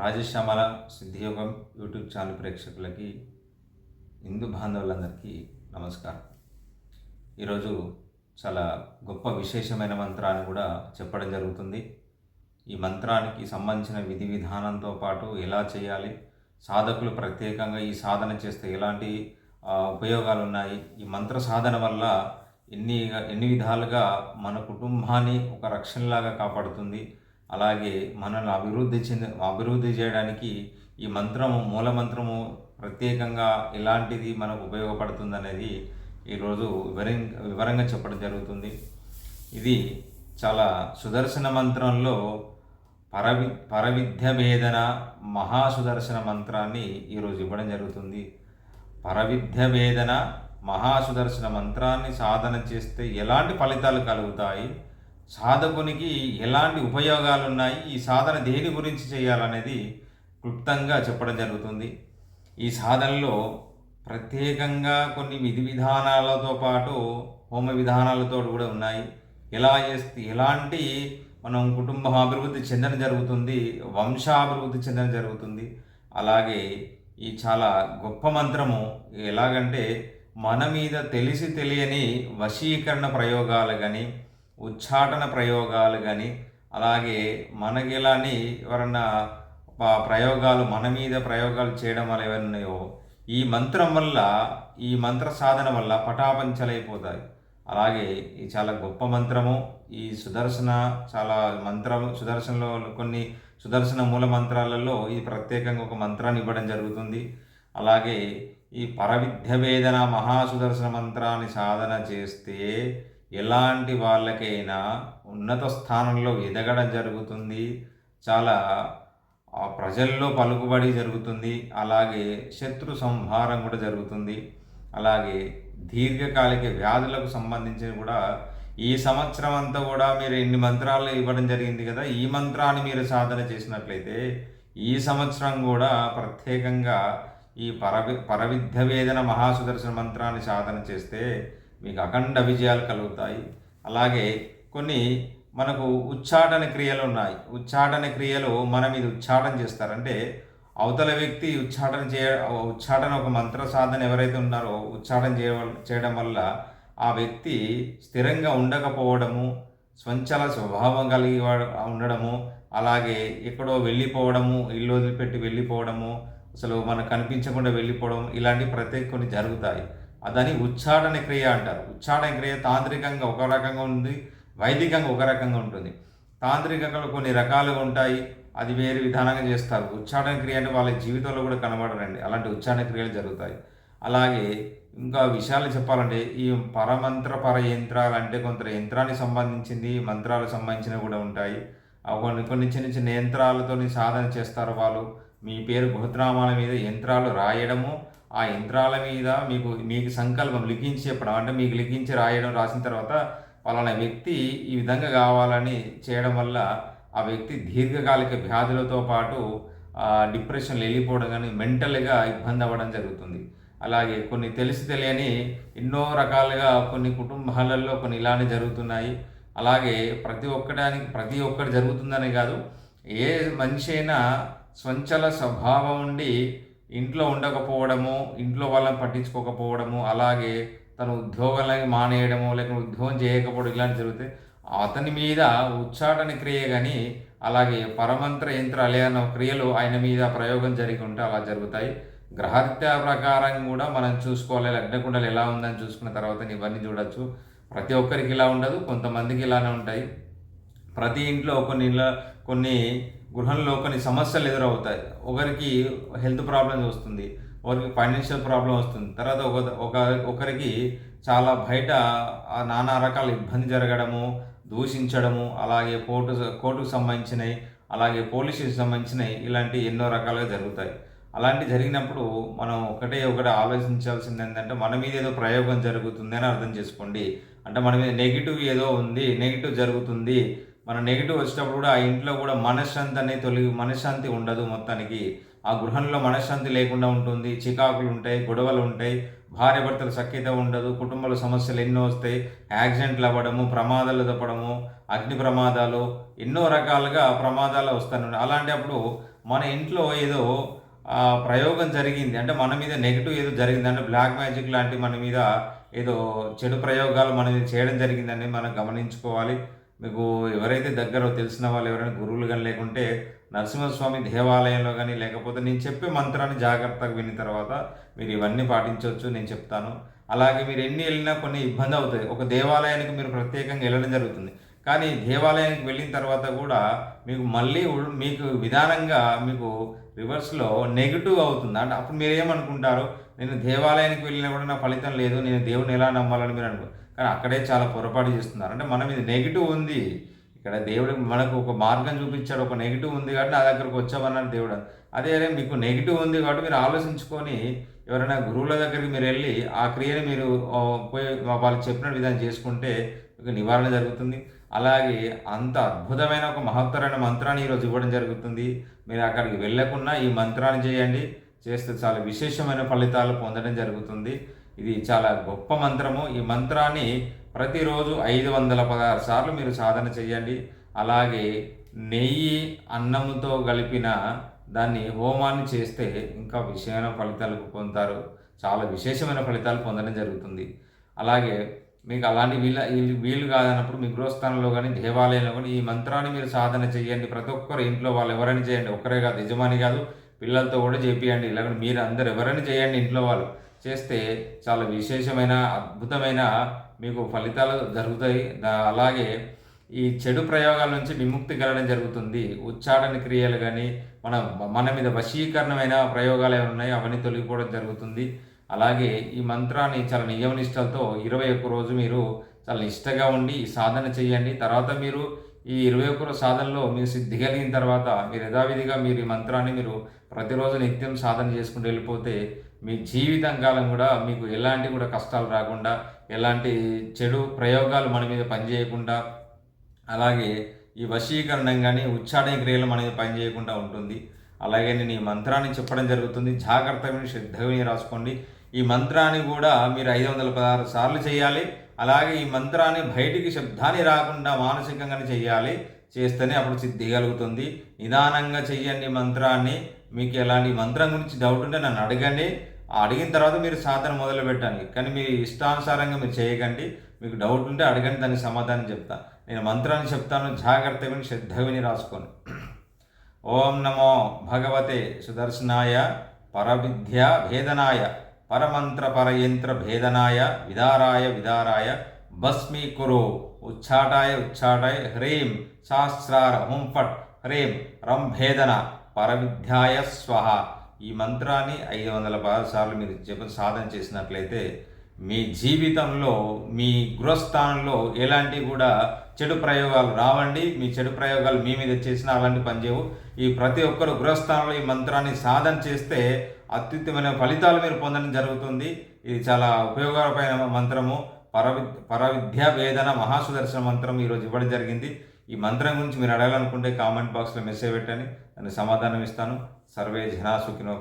Rajashyamala సిద్ధియోగం YouTube channel ప్రేక్షకులకి హిందూ బాంధవులందరికీ నమస్కారం. ఈరోజు చాలా గొప్ప విశేషమైన మంత్రాన్ని కూడా చెప్పడం జరుగుతుంది. ఈ మంత్రానికి సంబంధించిన విధి విధానంతో పాటు ఎలా చేయాలి సాధకులు ప్రత్యేకంగా ఈ సాధన చేస్తే ఎలాంటి ఉపయోగాలు ఉన్నాయి? ఈ మంత్ర సాధన వల్ల ఎన్ని ఎన్ని విధాలుగా మన కుటుంబాన్ని ఒక రక్షణలాగా కాపాడుతుంది? అలాగే మనల్ని అభివృద్ధి చెంది అభివృద్ధి చేయడానికి ఈ మంత్రము మూల మంత్రము ప్రత్యేకంగా ఎలాంటిది మనకు ఉపయోగపడుతుంది అనేది ఈరోజు వివరంగా వివరంగా చెప్పడం జరుగుతుంది. ఇది చాలా సుదర్శన మంత్రంలో పరవి పరవిద్య భేదన మహాసుదర్శన మంత్రాన్ని ఈరోజు ఇవ్వడం జరుగుతుంది. పరవిద్య భేదన మహాసుదర్శన మంత్రాన్ని సాధన చేస్తే ఎలాంటి ఫలితాలు కలుగుతాయి? సాధకునికి ఎలాంటి ఉపయోగాలు ఉన్నాయి ఈ సాధన దేని గురించి చేయాలనేది క్లుప్తంగా చెప్పడం జరుగుతుంది. ఈ సాధనలో ప్రత్యేకంగా కొన్ని విధి విధానాలతో పాటు హోమ విధానాలతో కూడా ఉన్నాయి. ఎలా చేస్తే ఎలాంటి మనం కుటుంబ అభివృద్ధి చెందడం జరుగుతుంది వంశాభివృద్ధి చెందడం జరుగుతుంది. అలాగే ఈ చాలా గొప్ప మంత్రము ఎలాగంటే మన మీద తెలిసి తెలియని వశీకరణ ప్రయోగాలు కానీ ఉచ్చాటన ప్రయోగాలు కానీ అలాగే మనకి ఎలాని ఎవరన్నా ప్రయోగాలు మన మీద ప్రయోగాలు చేయడం వల్ల ఏమైనా ఉన్నాయో ఈ మంత్రం వల్ల ఈ మంత్ర సాధన వల్ల పటాపంచలైపోతాయి. అలాగే ఈ చాలా గొప్ప మంత్రము ఈ సుదర్శన చాలా మంత్రము సుదర్శనలో కొన్ని సుదర్శన మూల మంత్రాలలో ఈ ప్రత్యేకంగా ఒక మంత్రాన్ని ఇవ్వడం జరుగుతుంది. అలాగే ఈ పరవిద్య వేదన మహాసుదర్శన మంత్రాన్ని సాధన చేస్తే ఎలాంటి వాళ్ళకైనా ఉన్నత స్థానంలో ఎదగడం జరుగుతుంది. చాలా ప్రజల్లో పలుకుబడి జరుగుతుంది. అలాగే శత్రు సంహారం కూడా జరుగుతుంది. అలాగే దీర్ఘకాలిక వ్యాధులకు సంబంధించిన కూడా ఈ సంవత్సరం అంతా కూడా మీరు ఎన్ని మంత్రాలు ఇవ్వడం జరిగింది కదా ఈ మంత్రాన్ని మీరు సాధన చేసినట్లయితే ఈ సంవత్సరం కూడా ప్రత్యేకంగా ఈ పరవి పరవిద్ధ వేదన మహాసుదర్శన మంత్రాన్ని సాధన చేస్తే మీకు అఖండ విజయాలు కలుగుతాయి. అలాగే కొన్ని మనకు ఉచ్చాటన క్రియలు ఉన్నాయి. ఉచ్చాటన క్రియలు మన మీద ఉచ్చాటన చేస్తారంటే అవతల వ్యక్తి ఉచ్చాటన చేయ ఉచ్చాటన ఒక మంత్ర సాధన ఎవరైతే ఉన్నారో ఉచ్చాటన చేయ చేయడం వల్ల ఆ వ్యక్తి స్థిరంగా ఉండకపోవడము స్వంచల స్వభావం కలిగి ఉండడము అలాగే ఎక్కడో వెళ్ళిపోవడము ఇల్లు వదిలిపెట్టి వెళ్ళిపోవడము అసలు మనకు కనిపించకుండా వెళ్ళిపోవడం ఇలాంటి ప్రత్యేక కొన్ని జరుగుతాయి. అదని ఉచ్చాటన క్రియ అంటారు. ఉచ్చాటన క్రియ తాంత్రికంగా ఒక రకంగా ఉంది వైదికంగా ఒక రకంగా ఉంటుంది. తాంత్రికంగా కొన్ని రకాలుగా ఉంటాయి అది వేరే విధానంగా చేస్తారు. ఉచ్చాటన క్రియ అంటే వాళ్ళ జీవితంలో కూడా కనబడరండి. అలాంటి ఉచ్చాటన క్రియలు జరుగుతాయి. అలాగే ఇంకా విషయాలు చెప్పాలంటే ఈ పరమంత్ర పర యంత్రాలు అంటే కొంత యంత్రానికి సంబంధించింది మంత్రాలకు సంబంధించినవి కూడా ఉంటాయి. కొన్ని కొన్ని చిన్న చిన్న యంత్రాలతో సాధన చేస్తారు వాళ్ళు. మీ పేరు గోత్రామాల మీద యంత్రాలు రాయడము ఆ యంత్రాల మీద మీకు మీకు సంకల్పం లిఖించేప్పుడు చెప్పడం అంటే మీకు లిఖించి రాయడం రాసిన తర్వాత పలానా వ్యక్తి ఈ విధంగా కావాలని చేయడం వల్ల ఆ వ్యక్తి దీర్ఘకాలిక వ్యాధులతో పాటు డిప్రెషన్లు డిప్రెషన్లో వెళ్ళిపోవడం కానీ మెంటల్గా ఇబ్బంది అవ్వడం జరుగుతుంది. అలాగే కొన్ని తెలిసి తెలియని ఎన్నో రకాలుగా కొన్ని కుటుంబాలలో కొన్ని ఇలానే జరుగుతున్నాయి. అలాగే ప్రతి ఒక్కడానికి ప్రతి ఒక్కటి జరుగుతుందనే కాదు ఏ మనిషి అయినా స్వంచల స్వభావం ఉండి ఇంట్లో ఉండకపోవడము ఇంట్లో వాళ్ళని పట్టించుకోకపోవడము అలాగే తను ఉద్యోగాలని మానేయడము లేకపోతే ఉద్యోగం చేయకపోవడం ఇలాంటి జరుగుతాయి. అతని మీద ఉచ్చాటన క్రియ కానీ అలాగే పరమంత్ర యంత్ర అలయన క్రియలు ఆయన మీద ప్రయోగం జరిగి ఉంటే అలా జరుగుతాయి. గ్రహరీత్యా ప్రకారం కూడా మనం చూసుకోవాలి. లగ్నకుండలు ఎలా ఉందని చూసుకున్న తర్వాత ఇవన్నీ చూడొచ్చు. ప్రతి ఒక్కరికి ఇలా ఉండదు కొంతమందికి ఇలానే ఉంటాయి. ప్రతి ఇంట్లో కొన్ని ఇలా కొన్ని గృహంలో కొన్ని సమస్యలు ఎదురవుతాయి. ఒకరికి హెల్త్ ప్రాబ్లమ్స్ వస్తుంది ఒకరికి ఫైనాన్షియల్ ప్రాబ్లం వస్తుంది. తర్వాత ఒక ఒక ఒకరికి చాలా బయట నానా రకాల ఇబ్బంది జరగడము దూషించడము అలాగే కోర్టు కోర్టుకు సంబంధించినవి అలాగే పోలీసుకి సంబంధించినవి ఇలాంటి ఎన్నో రకాలుగా జరుగుతాయి. అలాంటి జరిగినప్పుడు మనం ఒకటే ఒకటి ఆలోచించాల్సింది ఏంటంటే మన మీద ఏదో ప్రయోగం జరుగుతుంది అని అర్థం చేసుకోండి. అంటే మన మీద నెగిటివ్ ఏదో ఉంది నెగిటివ్ జరుగుతుంది మన నెగిటివ్ వచ్చినప్పుడు కూడా ఆ ఇంట్లో కూడా మనశ్శాంతి అనేది తొలగి మనశ్శాంతి ఉండదు మొత్తానికి. ఆ గృహంలో మనశ్శాంతి లేకుండా ఉంటుంది. చికాకులు ఉంటాయి గొడవలు ఉంటాయి భార్య భర్తల సఖ్యత ఉండదు కుటుంబంలో సమస్యలు ఎన్నో వస్తాయి. యాక్సిడెంట్లు అవ్వడము ప్రమాదాలు తప్పడము అగ్ని ప్రమాదాలు ఎన్నో రకాలుగా ప్రమాదాలు వస్తాను. అలాంటప్పుడు మన ఇంట్లో ఏదో ప్రయోగం జరిగింది. అంటే మన మీద నెగిటివ్ ఏదో జరిగింది. అంటే బ్లాక్ మ్యాజిక్ లాంటి మన మీద ఏదో చెడు ప్రయోగాలు మన మీద చేయడం జరిగిందని మనం గమనించుకోవాలి. మీకు ఎవరైతే దగ్గర తెలిసిన వాళ్ళు ఎవరైనా గురువులు కానీ లేకుంటే నరసింహస్వామి దేవాలయంలో కానీ లేకపోతే నేను చెప్పే మంత్రాన్ని జాగ్రత్తగా విన్న తర్వాత మీరు ఇవన్నీ పాటించవచ్చు నేను చెప్తాను. అలాగే మీరు ఎన్ని వెళ్ళినా కొన్ని ఇబ్బంది అవుతుంది ఒక దేవాలయానికి మీరు ప్రత్యేకంగా వెళ్ళడం జరుగుతుంది. కానీ దేవాలయానికి వెళ్ళిన తర్వాత కూడా మీకు మళ్ళీ మీకు విధానంగా మీకు రివర్స్లో నెగిటివ్ అవుతుంది. అంటే అప్పుడు మీరు ఏమనుకుంటారు? నేను దేవాలయానికి వెళ్ళినా కూడా నా ఫలితం లేదు నేను దేవుని ఎలా నమ్మాలని మీరు అనుకుంటారు కానీ అక్కడే చాలా పొరపాటు చేస్తున్నారు. అంటే మనం ఇది నెగిటివ్ ఉంది. ఇక్కడ దేవుడు మనకు ఒక మార్గం చూపించాడు ఒక నెగిటివ్ ఉంది కాబట్టి నా దగ్గరకు వచ్చామన్నాడు దేవుడు. అదే మీకు నెగిటివ్ ఉంది కాబట్టి మీరు ఆలోచించుకొని ఎవరైనా గురువుల దగ్గరికి మీరు వెళ్ళి ఆ క్రియని మీరు పోయి వాళ్ళు చెప్పిన విధానం చేసుకుంటే మీకు నివారణ జరుగుతుంది. అలాగే అంత అద్భుతమైన ఒక మహత్తరమైన మంత్రాన్ని ఈరోజు ఇవ్వడం జరుగుతుంది. మీరు అక్కడికి వెళ్ళకుండా ఈ మంత్రాన్ని చేయండి. చేస్తే చాలా విశేషమైన ఫలితాలు పొందడం జరుగుతుంది. ఇది చాలా గొప్ప మంత్రము. ఈ మంత్రాన్ని ప్రతిరోజు ఐదు వందల పదహారు సార్లు మీరు సాధన చేయండి. అలాగే నెయ్యి అన్నముతో కలిపిన దాన్ని హోమాన్ని చేస్తే ఇంకా విషయమైన ఫలితాలు పొందుతారు. చాలా విశేషమైన ఫలితాలు పొందడం జరుగుతుంది. అలాగే మీకు అలాంటి వీళ్ళ వీలు కాదన్నప్పుడు మీ గృహస్థానంలో కానీ దేవాలయంలో కానీ ఈ మంత్రాన్ని మీరు సాధన చేయండి. ప్రతి ఒక్కరు ఇంట్లో వాళ్ళు ఎవరైనా చేయండి. ఒక్కరే కాదు యజమాని కాదు పిల్లలతో కూడా చేపియండి. లేకుంటే మీరు అందరు ఎవరైనా చేయండి ఇంట్లో వాళ్ళు. చేస్తే చాలా విశేషమైన అద్భుతమైన మీకు ఫలితాలు జరుగుతాయి. అలాగే ఈ చెడు ప్రయోగాల నుంచి విముక్తి కలగడం జరుగుతుంది. ఉచ్చారణ క్రియలు కానీ మన మన మీద వశీకరణమైన ప్రయోగాలు ఏమైనా ఉన్నాయో అవన్నీ తొలగిపోవడం జరుగుతుంది. అలాగే ఈ మంత్రాన్ని చాలా నియమనిష్టలతో ఇరవై ఒక్క రోజు మీరు చాలా నిష్టగా ఉండి సాధన చేయండి. తర్వాత మీరు ఈ ఇరవై ఒక్క సాధనలో మీరు సిద్ధి కలిగిన తర్వాత మీరు యథావిధిగా మీరు ఈ మంత్రాన్ని మీరు ప్రతిరోజు నిత్యం సాధన చేసుకుంటూ వెళ్ళిపోతే మీ జీవితం కాలం కూడా మీకు ఎలాంటి కూడా కష్టాలు రాకుండా ఎలాంటి చెడు ప్రయోగాలు మన మీద పనిచేయకుండా అలాగే ఈ వశీకరణం కానీ ఉచ్చారణ క్రియలు మన మీద పనిచేయకుండా ఉంటుంది. అలాగే నేను ఈ మంత్రాన్ని చెప్పడం జరుగుతుంది. జాగ్రత్తగా శ్రద్ధగా రాసుకోండి. ఈ మంత్రాన్ని కూడా మీరు ఐదు వందల పదహారు సార్లు చేయాలి. అలాగే ఈ మంత్రాన్ని బయటికి శబ్దాన్ని రాకుండా మానసికంగానే చేయాలి. చేస్తేనే అప్పుడు సిద్ధి కలుగుతుంది. నిదానంగా చెయ్యండి మంత్రాన్ని. మీకు ఎలాంటి మంత్రం గురించి డౌట్ ఉంటే నన్ను అడగండి. అడిగిన తర్వాత మీరు సాధన మొదలు పెట్టండి కానీ మీ ఇష్టానుసారంగా మీరు చేయకండి. మీకు డౌట్ ఉంటే అడగండి దానికి సమాధానం చెప్తా. నేను మంత్రాన్ని చెప్తాను జాగ్రత్తగా విని శ్రద్ధగా విని రాసుకోండి. ఓం నమో భగవతే సుదర్శనాయ పరవిద్య భేదనాయ పరమంత్ర పరయంత్ర భేదనాయ విదారాయ విదారాయ భస్మీకురు ఉచ్చాటాయ ఉచ్చాటాయ హ్రీం సహస్రార హుం ఫట్ హ్రీం రంభేదన పరవిద్యాయ స్వహ. ఈ మంత్రాన్ని ఐదు వందల పదహారు సార్లు మీరు జప సాధన చేసినట్లయితే మీ జీవితంలో మీ గృహస్థానంలో ఎలాంటి కూడా చెడు ప్రయోగాలు రావండి. మీ చెడు ప్రయోగాలు మీ మీద చేసిన అలాంటి పనిచేయవు ఈ ప్రతి ఒక్కరు గృహస్థానంలో ఈ మంత్రాన్ని సాధన చేస్తే అత్యుత్తమైన ఫలితాలు మీరు పొందడం జరుగుతుంది. ఇది చాలా ఉపయోగకరమైన మంత్రము. పరవి పరవిద్యా వేదన మహాసుదర్శన మంత్రం ఈరోజు ఇవ్వడం జరిగింది. ఈ మంత్రం గురించి మీరు అడగాలనుకుంటే కామెంట్ బాక్స్లో మెసేజ్ పెట్టండి. దానికి సమాధానం ఇస్తాను. సర్వే జనా సుఖినో